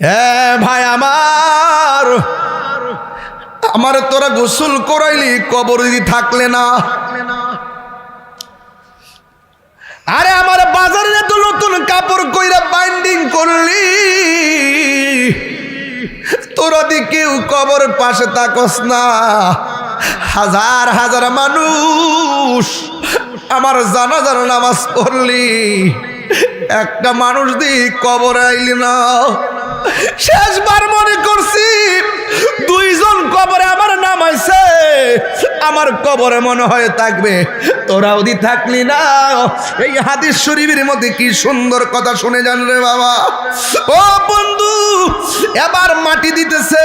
ভাই আমার আমার তোরা গোসল করাইলি, কবর যদি থাকলে না। আরে আমার বাজারে তো নতুন কাপড় কইরা বাইন্ডিং করলি, তোরা দি কেউ কবর পাশে তাকস না। হাজার হাজার মানুষ আমার জানাজার নামাজ পড়লি। একটা মানুষ দি কবর আইলি না। শেষবার মনে করছি দুইজন কবরে নামাইছে আমার কবরে মনে হয় থাকবে। তোরা ওদি থাকলি না। এই হাদিস শরীফের মধ্যে কি সুন্দর কথা শুনে যান রে বাবা। ও বন্ধু, এবার মাটি দিতেছে।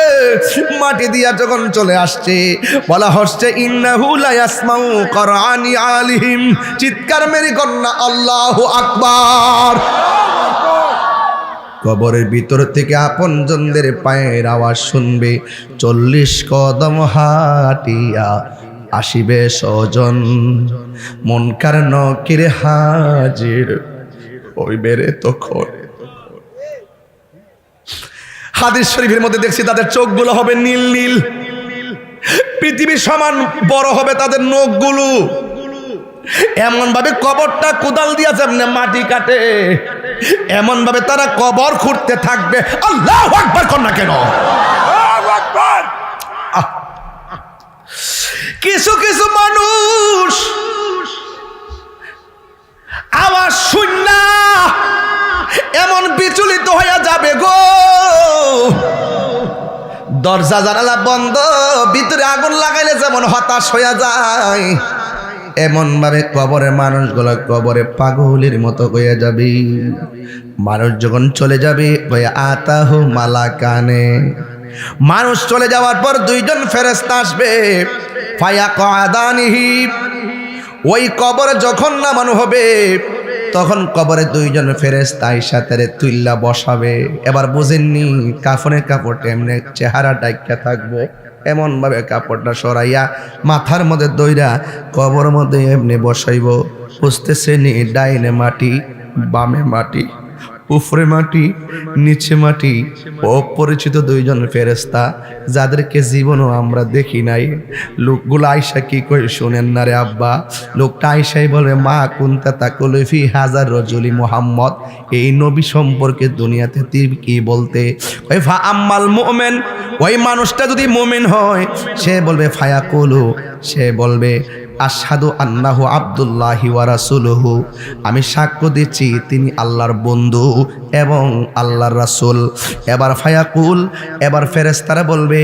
মাটি দিয়া যখন চলে আসছে, বলা হচ্ছে, ইন্নাহু লা ইয়াসমাউ করানি আলিহিম। চিৎকার মেরে কন্যা, আল্লাহু আকবার। কবরের ভিতর থেকে আপনজনদের পায়ের আওয়াজ শুনবে। চল্লিশ কদম হাটিয়া আসিবে স্বজন। মনকার নকিরে হাজির হইবে রে তখন। হাদিস শরীফের মধ্যে দেখছি তাদের চোখগুলো হবে নীল নীল। পৃথিবীর সমান বড় হবে তাদের নখগুলো। এমন ভাবে কবরটা কোদাল দিয়েছে মাটি কাটে। এমন ভাবে তারা কবর খুঁড়তে থাকবে। আল্লাহ আকবার কর না কেন। কিছু কিছু মানুষ আওয়াজ শূন্য এমন বিচলিত হয়ে যাবে গো। দরজা জানালা বন্ধ ভিতরে আগুন লাগাইলে যেমন হতাশ হয়ে যায়। এমন ভাবে কবরের মানুষগুলো কবরে পাগলের মতো হয়ে যাবে। মানুষ যখন চলে যাবে আতাহু মালা কানে মানুষ চলে যাওয়ার পর দুইজন ফেরেস্তা আসবে। ওই কবরে যখন নামানো হবে, তখন কবরে দুইজন ফেরেস্তা সাথে তুইল্লা বসাবে। এবার বুঝেননি, কাফনের কাপড়টা এমনি চেহারা ডাইকা থাকব। এমন ভাবে কাপড়টা সরাইয়া মাথার মধ্যে দইরা কবর মধ্যে এমনি বসাইব। বুঝতেছে নি ডাইনে মাটি, বামে মাটি। উপরে মাটি, নিচে মাটি, অপরিচিত দুইজন ফেরেস্তা যাদেরকে জীবনও আমরা দেখি নাই। লোকগুলো আয়সা কি করে শোনেন না রে আব্বা? লোকটা আয়সাই বলে, মা কুন্তা তাকুলফি হাজার রজলি মোহাম্মদ? এই নবী সম্পর্কে দুনিয়াতে তিনি কি বলতে? ওই ফা আম্মাল মোমেন, ওই মানুষটা যদি মোমেন হয়, সে বলবে, ফায়াকুলু। সে বলবে আসাদু আন্নাহু আবদুল্লাহি ওয়া রাসূলুহু। আমি সাক্ষ্য দিচ্ছি, তিনি আল্লাহর বন্ধু। এবং আল্লাহর রাসূল। এবার ফায়াকুল, এবার ফেরেশতারা বলবে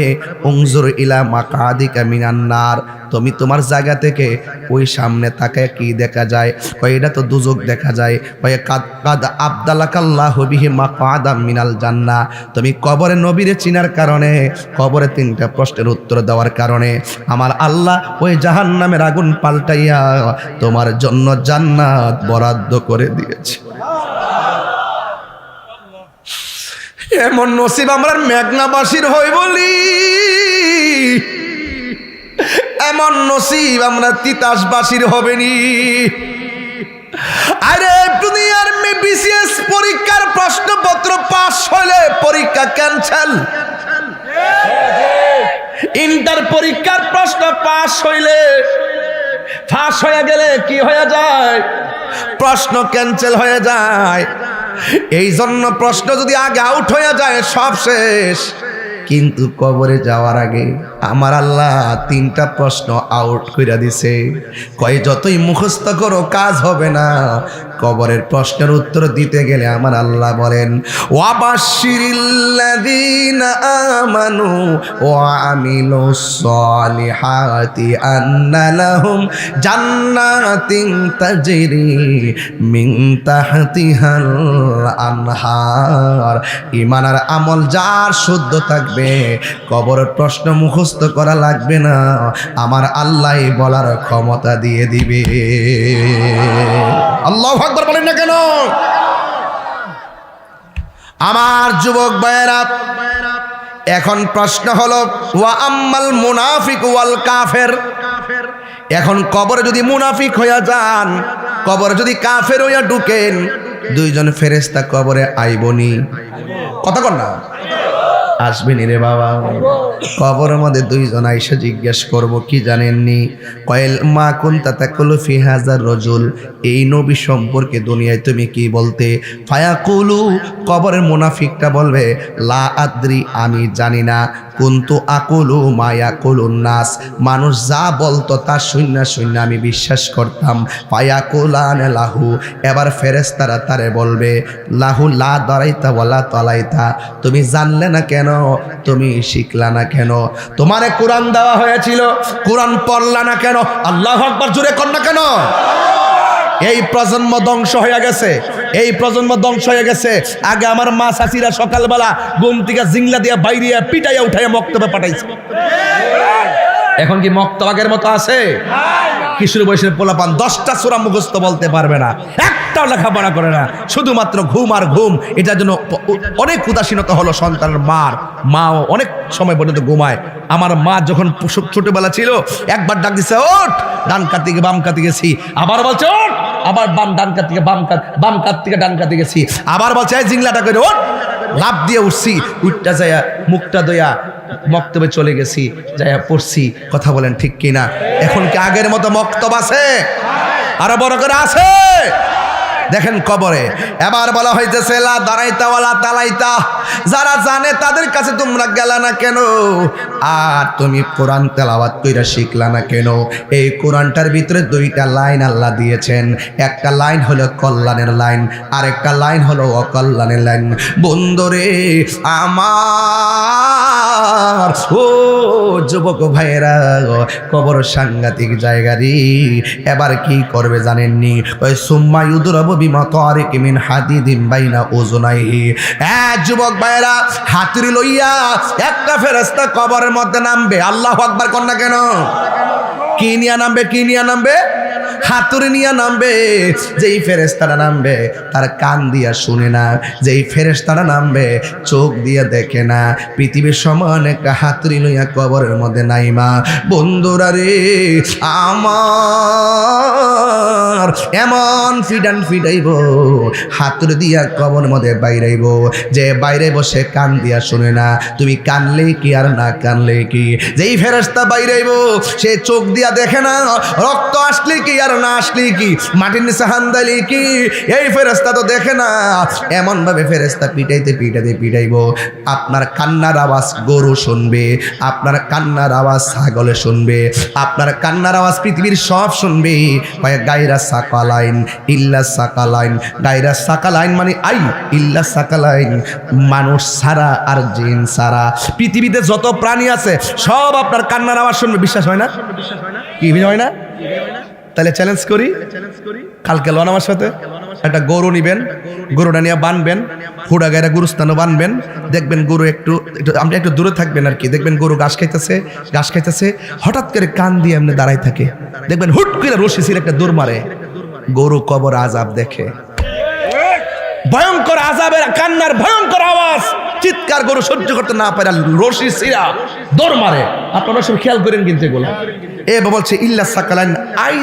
উংজুর ইলা মাকাদিকা মিনান নার। তুমি তোমার জায়গা থেকে ওই সামনে তাকে কি দেখা যায়? কয়, এটা তো দুজক দেখা যায়। কয়, কাদ কাদ আবদালাকাল্লাহু বিহি মাকাদা মিনাল জান্নাহ তুমি কবরে নবীরে চিনার কারণে, কবরে তিনটা প্রশ্নের উত্তর দেওয়ার কারণে আমার আল্লাহ ওই জাহান্নামের আগুন পাল্টাইয়া তোমার জন্য জান্নাত বরাদ্দ করে দিয়েছে। এমন নসিব আমরা মেঘনাবাসীর হই বলি। এমন নসিব আমরা তিতাসবাসীর হবেনি। আরে, দুনিয়ার মে বিসিএস পরীক্ষার প্রশ্নপত্র পাস হলে পরীক্ষা ক্যান্সেল। ইন্টার পরীক্ষার প্রশ্ন পাস হইলে ফাঁস হয়ে গেলে কি হয়ে যায়? প্রশ্ন ক্যান্সেল হয়ে যায়। এই জন্য প্রশ্ন যদি আগে আউট হয়ে যায় সব শেষ। কিন্তু কবরে যাওয়ার আগে আমার আল্লাহ তিনটা প্রশ্ন আউট করে দিছে। কয়, যতই মুখস্থ করো, কাজ হবে না। কবরের প্রশ্নের উত্তর দিতে গেলে আমার আল্লাহ বলেন ওয়াবাশিরিল্লাযীনা আমানু ওয়া আমিলুস সালিহাতি আন্না লাহুম জান্নাতিন তাজরি মিন তাহতিহাল আনহার। ঈমান আর আমল যার শুদ্ধ থাকবে, কবরের প্রশ্ন মুখস্থ করা লাগবে না। আমার আল্লাহ বলার ক্ষমতা দিয়ে দিবে। আল্লাহ আকবার বলেন না কেন? আমার যুবক ভাইয়েরা, এখন প্রশ্ন হলো, ওয়া আম্মাল মুনাফিক ওয়াল কাফের? এখন কবরে যদি মুনাফিক হইয়া যান, কবরে যদি কাফের হইয়া ঢুকেন, দুইজন ফেরেস্তা কবরে আইবনি। কথা কর না। আসবেনি রে বাবা। কবরের মধ্যে দুইজন আইসা জিজ্ঞেস করব, কি জানেননি? কয়েল, মা কোন তাতাকুল ফি হাজার রজুল, এই নবী সম্পর্কে দুনিয়ায় তুমি কি বলতে? ফায়াকুলু, কবরের মুনাফিকটা বলবে, লা আদ্রি, আমি জানি না। কুন্তু আকুলু মায়া কুলুন নাস, মানুষ যা বলতো তা শূন্য শূন্য আমি বিশ্বাস করতাম। পায়াকুলান লাহু, এবার ফেরেস্তারা তারে বলবে, লাহু লা দাঁড়াইতা বলা তলাইতা, তুমি জানলে না কেন তুমি শিখলা না কেন? তোমারে কোরআন দেওয়া হয়েছিল। কোরআন পড়লা না কেন? আল্লাহ আকবার জুড়ে কর না কেন? এই প্রজন্ম ধ্বংস হয়ে গেছে। এই প্রজন্ম ধ্বংস হয়ে গেছে। আগে আমার মা চাষিরা সকালবেলা ঘুম থেকে জিংলা দিয়ে বাইরিয়া পিটাইয়া উঠাইয়া মক্তবে পাঠাইছে। এখন কি মক্তবাগের মতো আছে? কিশোর বয়সের পোলাপান দশটা সুরা মুখস্থ বলতে পারবে না। একটাও লেখাপড়া করে না। শুধুমাত্র ঘুম আর ঘুম, এটার জন্য অনেক উদাসীনতা হলো সন্তানের মার। মাও অনেক সময় পর্যন্ত ঘুমায়। আমার মা যখন ছোটবেলা ছিল, একবার ডাক দিছে, ওঠ, ডান কাত থেকে বাম কাতে গেছি। আবার বলছে, ওঠ, আবার বাম ডান কাত থেকে বাম কাত বাম কাত থেকে ডান কাতে গেছি। আবার বলছে জিংলাটা করে ওঠ। লাভ দিয়ে উঠছি, উঠটা যায়া মুখটা দয়া মক্তবে চলে গেছি, যাইয়া পড়ছি, কথা বলেন ঠিক কিনা? এখন কি আগের মতো মক্তব আছে? আরও বড় করে আছে? দেখেন কবরে, এবার বলা হইতেছে, লা দাঁড়াইতা যারা জানে তাদের কাছে তোমরা গেলা না কেন? আর তুমি কোরআন তেলাওয়াত কইরা শিখলা না কেন? এই কোরআনটার ভিতরে দুইটা লাইন আল্লাহ দিয়েছেন। একটা লাইন হলো কল্যাণের লাইন আর একটা লাইন হলো অকল্যাণের লাইন। বন্ধুরে, আমার ও যুবক ভাইয়েরা কবর সাংঘাতিক জায়গা রে। এবার কি করবে জানেননি? ওই সুম্মা ইউদুরব বিমা তারিক মিন হাদিদিন বাইনা ওজনাই হ্যাঁ যুবক ভাইয়েরা, হাতির লইয়া একটা ফেরেশতা কবরের মধ্যে নামবে। আল্লাহ আকবার কর না কেন? কি নিয়া নামবে, কি নিয়া নামবে? হাতুড়ি নিয়ে নামবে। যেই ফেরেস্তারা নামবে, তার কান দিয়া শুনে না। যেই ফেরেস্তারা নামবে, চোখ দিয়ে দেখে না। পৃথিবীর সমান একটা হাতুড়ি লইয়া কবরের মধ্যে নাইমা বন্ধুরা রে, আমার এমন ফিডান ফিডাইব, হাতুড়ি দিয়া কবরের মধ্যে বাইরাইব। যে বাইরে বসে কান দিয়া শুনে না। তুমি কানলে কি আর না কানলে কি? যেই ফেরেস্তা বাইরাইব, সে চোখ দিয়া দেখে না, রক্ত আসলে কি আর না আসলে কি? মাটির নিচে হান্দালি কি? এই ফেরেস্তা তো দেখে না। এমন ভাবে ফেরেস্তা পিটাইতে পিটাইতে পিটাইব। আপনার কান্নার আওয়াজ গরু শুনবে, আপনার কান্নার আওয়াজ ছাগলে শুনবে, আপনার কান্নার আওয়াজ পৃথিবীর সব শুনবে। গাইরা সাকালাইন, ইল্লা সাকালাইন। গাইরা সাকালাইন মানে আই, ইল্লা সাকালাইন। মানুষ সারা আর জিন সারা পৃথিবীতে যত প্রাণী আছে, সব আপনার কান্নার আওয়াজ শুনবে। বিশ্বাস হয় না? কি হয় না? তাহলে চ্যালেঞ্জ করি। কালকে লন আমার সাথে। একটা গরু নিবেন। গরুটা নিয়ে বানবেন। হুড়া গায়েরা গুরুস্থানও বানবেন। দেখবেন গরু একটু একটু আপনি একটু দূরে থাকবেন আর কি। দেখবেন গরু ঘাস খাইতেছে ঘাস খাইতেছে। হঠাৎ করে কান দিয়ে এমনি দাঁড়াই থাকে। দেখবেন হুট করে রশি ছিল একটা দৌড় মারে। গরু কবর আজাব দেখে। ভয়ঙ্কর আজাবের কান্নার ভয়ঙ্কর আওয়াজ। চিৎকার গরু সহ্য করতে না পারে রশি সিরা দৌড় মারে। আপনারা সব খেয়াল করেন কিন্তু এগুলো। এ বলছে ইল্লা সাকালাইন আই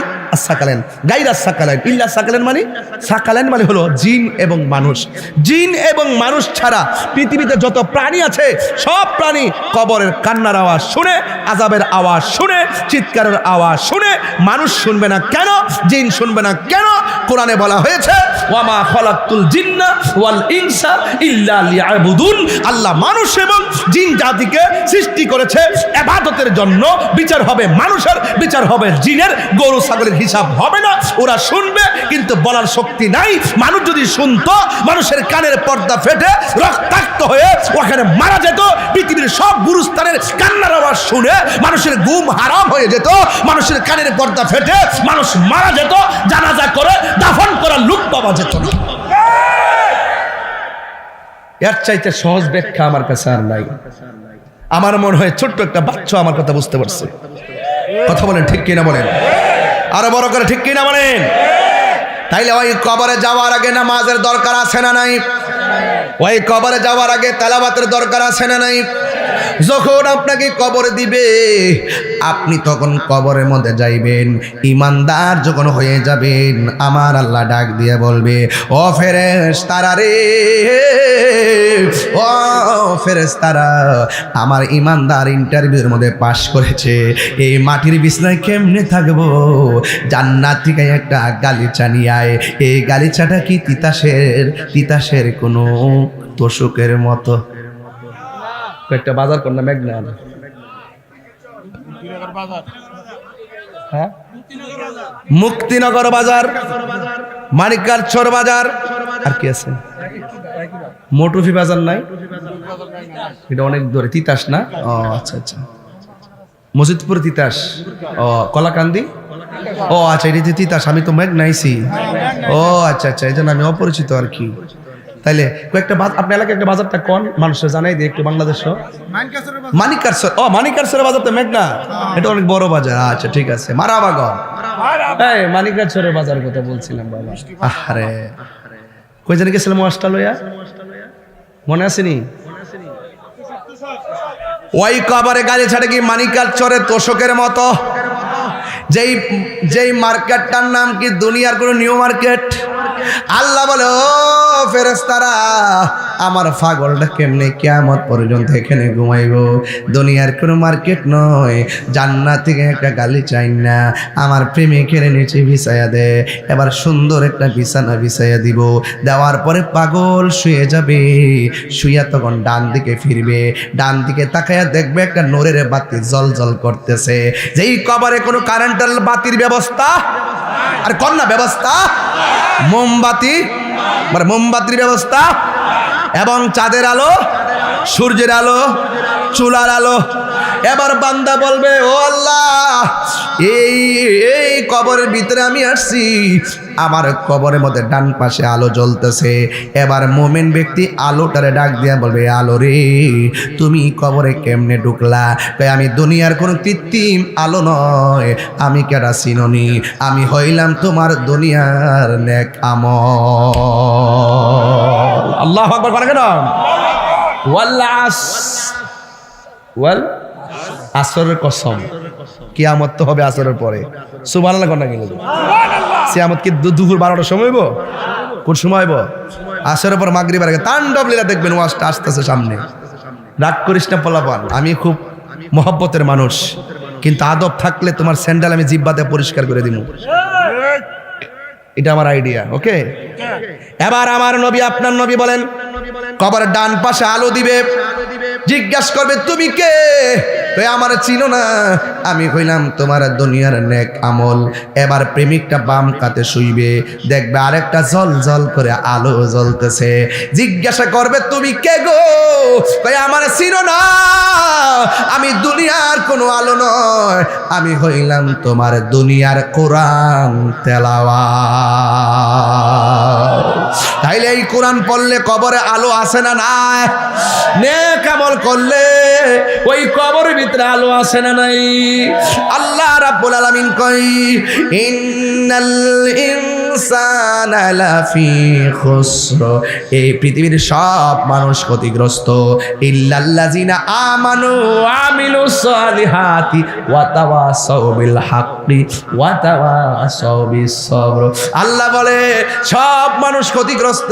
সাকালেন। গাইরা সাকালেন। ইল্লা সাকালেন মানে? সাকালেন। মানে হলো জিন এবং মানুষ। জিন এবং মানুষ ছাড়া পৃথিবীতে যত প্রাণী আছে সব প্রাণী কবরের কান্নার আওয়াজ শুনে আজাবের আওয়াজ শুনে চিৎকারের আওয়াজ শুনে মানুষ শুনবে না কেন জিন শুনবে না কেন? কোরআনে বলা হয়েছে ওয়ামা খলাকুল জিন্না ওয়াল ইনসা ইল্লা লিয়াবুদুন। আল্লাহ মানুষ এবং জিন জাতিকে সৃষ্টি করেছে এবাদতের জন্য। বিচার হবে মানুষের, বিচার হবে জিনের। গরু, ছাগলের হিসাব হবে না, ওরা শুনবে, কিন্তু বলার শক্তি নাই। মানুষ যদি শুনতো, মানুষের কানের পর্দা ফেটে, রক্তাক্ত হয়ে ওখানে মারা যেত, পৃথিবীর সব গুরুস্থানের কান্নার আওয়াজ শুনে মানুষের ঘুম হারাম হয়ে যেত, মানুষের কানের পর্দা ফেটে মানুষ মারা যেত, জানাজা করে দাফন করার লুক পাওয়া যেত না। এর চাইতে সহজ ব্যাখ্যা আমার কাছে আর নাই। আমার মনে হয় ছোট্ট একটা বাচ্চা আমার কথা বুঝতে পারছে। কথা বলেন, ঠিক কিনা বলেন? আরও বড় করে, ঠিক কিনা বলেন? তাইলে ওই কবরে যাওয়ার আগে নামাজের দরকার আছে না নাই? ওই কবরে যাওয়ার আগে তেলাবাতের দরকার আছে না নাই? যখন আপনাকে কবর দিবে, আপনি তখন কবরের মধ্যে যাইবেন। ইমানদার যখন হয়ে যাবেন, আমার আল্লাহ ডাক দিয়ে বলবে, ও ফেরেস তারা রে, ও ফেরেস তারা আমার ইমানদার ইন্টারভিউর মধ্যে পাশ করেছে। এই মাটির বিছনায় কেমনে থাকব? জান্নাত থেকে একটা গালিচা নিয়ে আয়। এই গালিচাটা কি তিতাসের? তিতাসের কোনো তোষকের মতো। কয়েকটা বাজার কর না মেঘনা হ্যাঁ মুক্তিনগর বাজার। মানিকার ছর বাজার আর কি আছে? মোটরফি বাজার নাই। এটা অনেক দূরে তিতাস না? ও আচ্ছা আচ্ছা। মসজিদপুর তিতাস। ও কলাকান্দি? ও আচ্ছা এটা তিতাস আমি তো মেঘ নাইছি ও আচ্ছা আচ্ছা এই জন্য আমি অপরিচিত আর কি। তাইলে কয়েকটা বাজ- আপনার এলাকায় একটা বাজারটা কোন? মানুষের জানাই দিই একটু বাংলাদেশ মানিকারসর ও বাজার তো মেঘনা এটা অনেক বড় বাজার। আচ্ছা ঠিক আছে। মারাবাগন। এই মানিকারসরের বাজার কথা বলছিলাম বাবা। আরে কই জানি গেছিলাম অস্ট্রেলিয়া মনে আসেনি ওই কবারে গাড়ি ছাড়ে কি মানিকার চরে তোষকের মতো? যেই যেই মার্কেটটার নাম কি দুনিয়ার কোনো নিউ মার্কেট? আল্লাহ বলে ফেরেস্তারা আমার পাগলটা কেমনে কেয়ামত পর্যন্ত এখানে ঘুমাইব? দুনিয়ার কোনো মার্কেট নয়, জান্নাত থেকে একটা গালি চাই না, আমার প্রেমিকের নিচে বিছাইয়া দে, এবার সুন্দর একটা বিছানা বিছাইয়া দিব। দেওয়ার পরে পাগল শুয়ে যাবে, শুইয়া তখন ডান দিকে ফিরবে, ডান দিকে তাকাইয়া দেখবে একটা নোরের বাতি জল জল করতেছে। যেই কবরে কোনো কারেন্টের বাতির ব্যবস্থা? আর কন্যা ব্যবস্থা? মোমবাতি মানে মোমবাতির ব্যবস্থা এবং চাঁদের আলো সূর্যের আলো চুলার আলো এবার বান্দা বলবে ও আল্লাহ এই এই কবরের ভিতরে আমি আসছি। আমার কবরের মধ্যে ডান পাশে আলো জ্বলতেছে। এবার মোমেন ব্যক্তি আলোটারে ডাক দিয়া বলবে আলো রে তুমি কবরে কেমনে ঢুকলা? কই আমি দুনিয়ার কোনো কৃত্রিম আলো নয়। আমি কেডা চিননি আমি হইলাম তোমার দুনিয়ার নেক আমল। আল্লাহ আকবার করে কেন? ওয়াল্লাস ওয়াল আসরের কসম। কিয়ামত তো হবে আসরের পরে। সুবহানাল্লাহ কোনটা গেল সিয়ামত কি দুপুর বারোটার সময় হইব? কোন সময় হইব? আসরের পর মাগরিবার আগে তাণ্ডব লীলা দেখবেন ওয়াজটা আসতেছে সামনে। রাগ করিস না পোলাপান। আমি খুব মহব্বতের মানুষ। কিন্তু আদব থাকলে তোমার স্যান্ডেল আমি জিব্বাতে পরিষ্কার করে দিব এটা আমার আইডিয়া ওকে। এবার আমার নবী আপনার নবী বলেন কবরের ডান পাশে আলো দিবে। জিজ্ঞাসা করবে, তুমি কে? কই আমার চিনো না। আমি কইলাম তোমার দুনিয়ার নেক আমল। এবার প্রেমিকটা বাম কাতে শুইবে, দেখবে আরেকটা জল জল করে আলো জ্বলতেছে। জিজ্ঞাসা করবে, তুমি কে গো? কই আমার চিনো না। আমি দুনিয়ার কোনো আলো নয়। আমি হইলাম তোমার দুনিয়ার কোরআন তেলাওয়া তাইলে এই কোরআন পড়লে কবরে আলো আসে না নাই? নেক আমল করলে ওই কবরের ভিতরে আলো আসে না নাই? আল্লাহ রাব্বুল আলামিন কই ইন্নাল ইনসানা লাফি খুসর। এই পৃথিবীর সব মানুষ ক্ষতিগ্রস্ত। আমানু আমিলু সালিহাতি ওয়া তাওয়াসাউ বিল হাক্কি ওয়া তাওয়াসাউ আল্লাহ বলে, সব মানুষ ক্ষতিগ্রস্ত।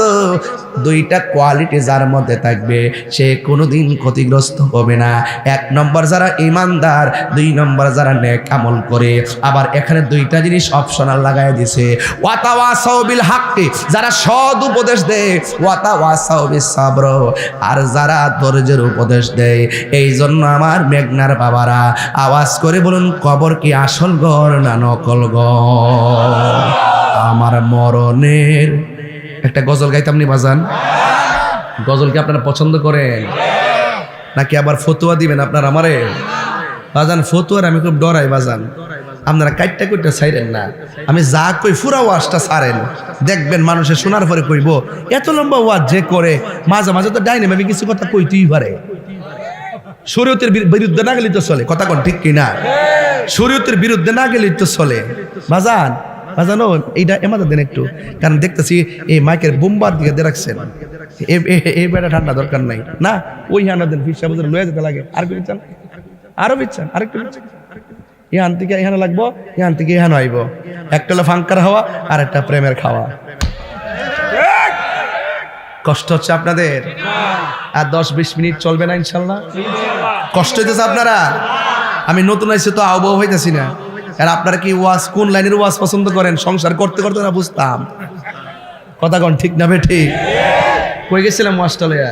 দুইটা কোয়ালিটি যার মধ্যে থাকবে, সে কোনোদিন ক্ষতিগ্রস্ত হবে না। এক নম্বর যারা ইমানদার দুই নম্বর যারা নেক আমল করে। আবার এখানে দুইটা জিনিস অপশনাল লাগাই দিছে। ওয়াতাওয়াসাউ বিল হাক্কি যারা সৎ উপদেশ দেয় ওয়াতাওয়াসাউ বিস সাবর আর যারা ধৈর্যের উপদেশ দেয় এই জন্য আমার মেঘনার বাবারা, আওয়াজ করে বলুন, কবর কি আসল ঘর না নকল ঘর? আমার মরণের একটা গজল গাইতাম নি বাজান। গজল কি আপনারা পছন্দ করেন? নাকি আবার ফতুয়া দিবেন আপনার আমারে? বাজান, ফতুয়ার আমি খুব ডরাই, বাজান। আপনারা কাইটটা কইটা ছাইরেন না। আমি যা কই ফুরা ওয়াজটা ছাড়েন। দেখবেন মানুষের শোনার পরে কইব, এত লম্বা ওয়াজ যে করে, মাঝে মাঝে তো ডাইনে আমি কিছু কথা কইতেই পারে। শরীয়তের বিরু- বিরুদ্ধে না গেলেই তো চলে। কথা কোন ঠিক কিনা? শরীয়তের বিরুদ্ধে না গেলেই তো চলে। বাজান বাজানো এইটা এমাদের দেন একটু। কারণ দেখতেছি এই মাইকের বোম্বার দিকে দিয়ে রাখছেন। এই বেটা ঠান্ডা দরকার নাই। না, ওই হানা দেন লয়ে যেতে লাগে। আর কি চান? আরও বিচ্ছান আরেকটু ইহান থেকে ইহানে লাগবো, ইহান থেকে ইহান আইব। একটা হলো ফাঙ্কার হাওয়া, আর একটা প্রেমের খাওয়া। কষ্ট হচ্ছে আপনাদের? আর দশ বিশ মিনিট চলবে না ইনশাল্লাহ? কষ্ট হইতেছে আপনারা? আমি নতুন আইসি তো আবহাওয়া হইতেছি না। আর আপনারা কি ওয়াজ, কোন লাইনের ওয়াজ পছন্দ করেন? সংসার করতে করতে না বুঝতাম? কথা কন ঠিক না বে ঠিক? কই গেছিলাম ওয়াজটা লইয়া?